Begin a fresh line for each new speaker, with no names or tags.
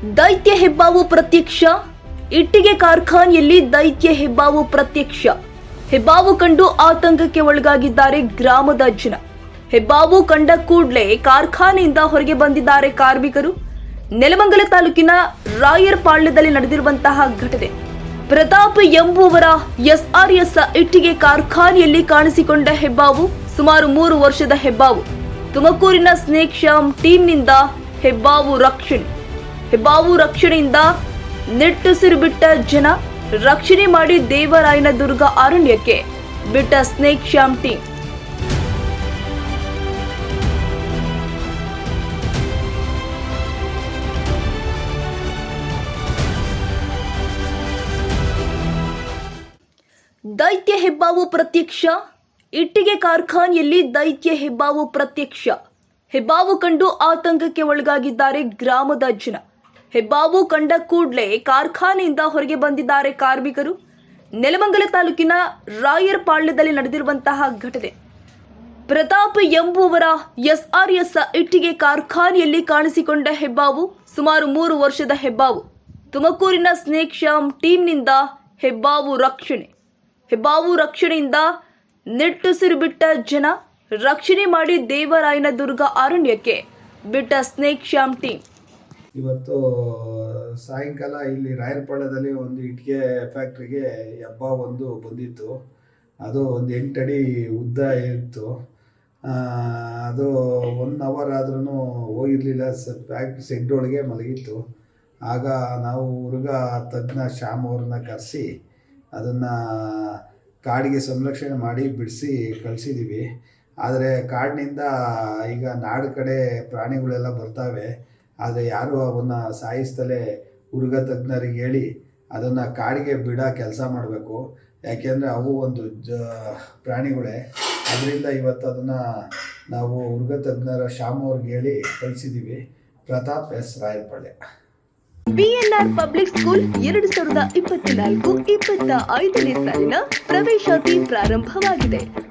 ದೈತ್ಯ ಹೆಬ್ಬಾವು ಪ್ರತ್ಯಕ್ಷ. ಇಟ್ಟಿಗೆ ಕಾರ್ಖಾನೆಯಲ್ಲಿ ದೈತ್ಯ ಹೆಬ್ಬಾವು ಪ್ರತ್ಯಕ್ಷ. ಹೆಬ್ಬಾವು ಕಂಡು ಆತಂಕಕ್ಕೆ ಒಳಗಾಗಿದ್ದಾರೆ ಗ್ರಾಮದ ಜನ. ಹೆಬ್ಬಾವು ಕಂಡ ಕೂಡಲೇ ಕಾರ್ಖಾನೆಯಿಂದ ಹೊರಗೆ ಬಂದಿದ್ದಾರೆ ಕಾರ್ಮಿಕರು. ನೆಲಮಂಗಲ ತಾಲೂಕಿನ ರಾಯರ್ ಪಾಳ್ಯದಲ್ಲಿ ನಡೆದಿರುವಂತಹ ಘಟನೆ. ಪ್ರತಾಪ್ ಎಂಬುವರ ಎಸ್ಆರ್ಎಸ್ ಇಟ್ಟಿಗೆ ಕಾರ್ಖಾನೆಯಲ್ಲಿ ಕಾಣಿಸಿಕೊಂಡ ಹೆಬ್ಬಾವು ಸುಮಾರು ಮೂರು ವರ್ಷದ ಹೆಬ್ಬಾವು. ತುಮಕೂರಿನ ಸ್ನೇಕ್ ಶಾಮ್ ಟೀಮ್ನಿಂದ ಹೆಬ್ಬಾವು ರಕ್ಷಣೆ. ಹೆಬ್ಬಾವು ರಕ್ಷಣೆಯಿಂದ ನಿಟ್ಟುಸಿರು ಬಿಟ್ಟ ಜನ ರಕ್ಷಣೆ ಮಾಡಿ ದೇವರಾಯನ ದುರ್ಗ ಅರಣ್ಯಕ್ಕೆ ಬಿಟ್ಟ ಸ್ನೇಕ್ ಶ್ಯಾಮ್ ಟೀಮ್. ದೈತ್ಯ ಹೆಬ್ಬಾವು ಪ್ರತ್ಯಕ್ಷ, ಇಟ್ಟಿಗೆ ಕಾರ್ಖಾನೆಯಲ್ಲಿ ದೈತ್ಯ ಹೆಬ್ಬಾವು ಪ್ರತ್ಯಕ್ಷ. ಹೆಬ್ಬಾವು ಕಂಡು ಆತಂಕಕ್ಕೆ ಒಳಗಾಗಿದ್ದಾರೆ ಗ್ರಾಮದ ಜನ. ಹೆಬ್ಬಾವು ಕಂಡ ಕೂಡಲೇ ಕಾರ್ಖಾನೆಯಿಂದ ಹೊರಗೆ ಬಂದಿದ್ದಾರೆ ಕಾರ್ಮಿಕರು. ನೆಲಮಂಗಲ ತಾಲೂಕಿನ ರಾಯರ್ಪಾಳ್ಯದಲ್ಲಿ ನಡೆದಿರುವಂತಹ ಘಟನೆ. ಪ್ರತಾಪ್ ಎಂಬುವರ ಎಸ್ಆರ್ಎಸ್ ಇಟ್ಟಿಗೆ ಕಾರ್ಖಾನೆಯಲ್ಲಿ ಕಾಣಿಸಿಕೊಂಡ ಹೆಬ್ಬಾವು ಸುಮಾರು ಮೂರು ವರ್ಷದ ಹೆಬ್ಬಾವು. ತುಮಕೂರಿನ ಸ್ನೇಕ್ ಶ್ಯಾಮ್ ಟೀಮ್ನಿಂದ ಹೆಬ್ಬಾವು ರಕ್ಷಣೆ. ಹೆಬ್ಬಾವು ರಕ್ಷಣೆಯಿಂದ ನೆಟ್ಟುಸಿರು ಬಿಟ್ಟ ಜನ ರಕ್ಷಣೆ ಮಾಡಿ ದೇವರಾಯನ ದುರ್ಗ ಅರಣ್ಯಕ್ಕೆ ಬಿಟ್ಟ ಸ್ನೇಕ್ ಶ್ಯಾಮ್ ಟೀಮ್.
ಇವತ್ತು ಸಾಯಂಕಾಲ ಇಲ್ಲಿ ರಾಯರಪಾಳ್ಯದಲ್ಲಿ ಒಂದು ಇಟ್ಟಿಗೆ ಫ್ಯಾಕ್ಟ್ರಿಗೆ ಹಬ್ಬ ಒಂದು ಬಂದಿತ್ತು. ಅದು ಒಂದು ಎಂಟಡಿ ಉದ್ದ ಇತ್ತು. ಅದು ಒನ್ ಅವರ್ ಆದ್ರೂ ಹೋಗಿರಲಿಲ್ಲ. ಸ ಫ್ಯಾಕ್ಟ್ರಿ ಸೆಡ್ ಒಳಗೆ ಮಲಗಿತ್ತು. ಆಗ ನಾವು ಹುಡುಗ ತಜ್ಞ ಶ್ಯಾಮ್ ಅವ್ರನ್ನ ಕರೆಸಿ ಅದನ್ನು ಕಾಡಿಗೆ ಸಂರಕ್ಷಣೆ ಮಾಡಿ ಬಿಡಿಸಿ ಕಳಿಸಿದ್ದೀವಿ ಆದರೆ ಕಾಡಿನಿಂದ ಈಗ ನಾಡು ಕಡೆ ಪ್ರಾಣಿಗಳೆಲ್ಲ ಬರ್ತವೆ. ಆದರೆ ಯಾರೂ ಅವನ್ನ ಸಾಯಿಸ್ತಲೇ ಹುಡುಗ ತಜ್ಞರಿಗೆ ಹೇಳಿ ಅದನ್ನು ಕಾಡಿಗೆ ಬಿಡೋ ಕೆಲಸ ಮಾಡಬೇಕು. ಯಾಕೆಂದರೆ ಅವು ಒಂದು ಜ, ಪ್ರಾಣಿಗಳೇ. ಅದರಿಂದ ಇವತ್ತು ಅದನ್ನು ನಾವು ಹುಡುಗ ತಜ್ಞರ ಶ್ಯಾಮ್ ಅವ್ರಿಗೆ ಹೇಳಿ ಕಳಿಸಿದ್ದೀವಿ Pratap S. Rayarapalya
BNR public school ಎರಡು ಸಾವಿರದ ಇಪ್ಪತ್ನಾಲ್ಕು, ಇಪ್ಪತ್ತ ಐದನೇ ಸಾಲಿನ ಪ್ರವೇಶಾತಿ ಪ್ರಾರಂಭವಾಗಿದೆ.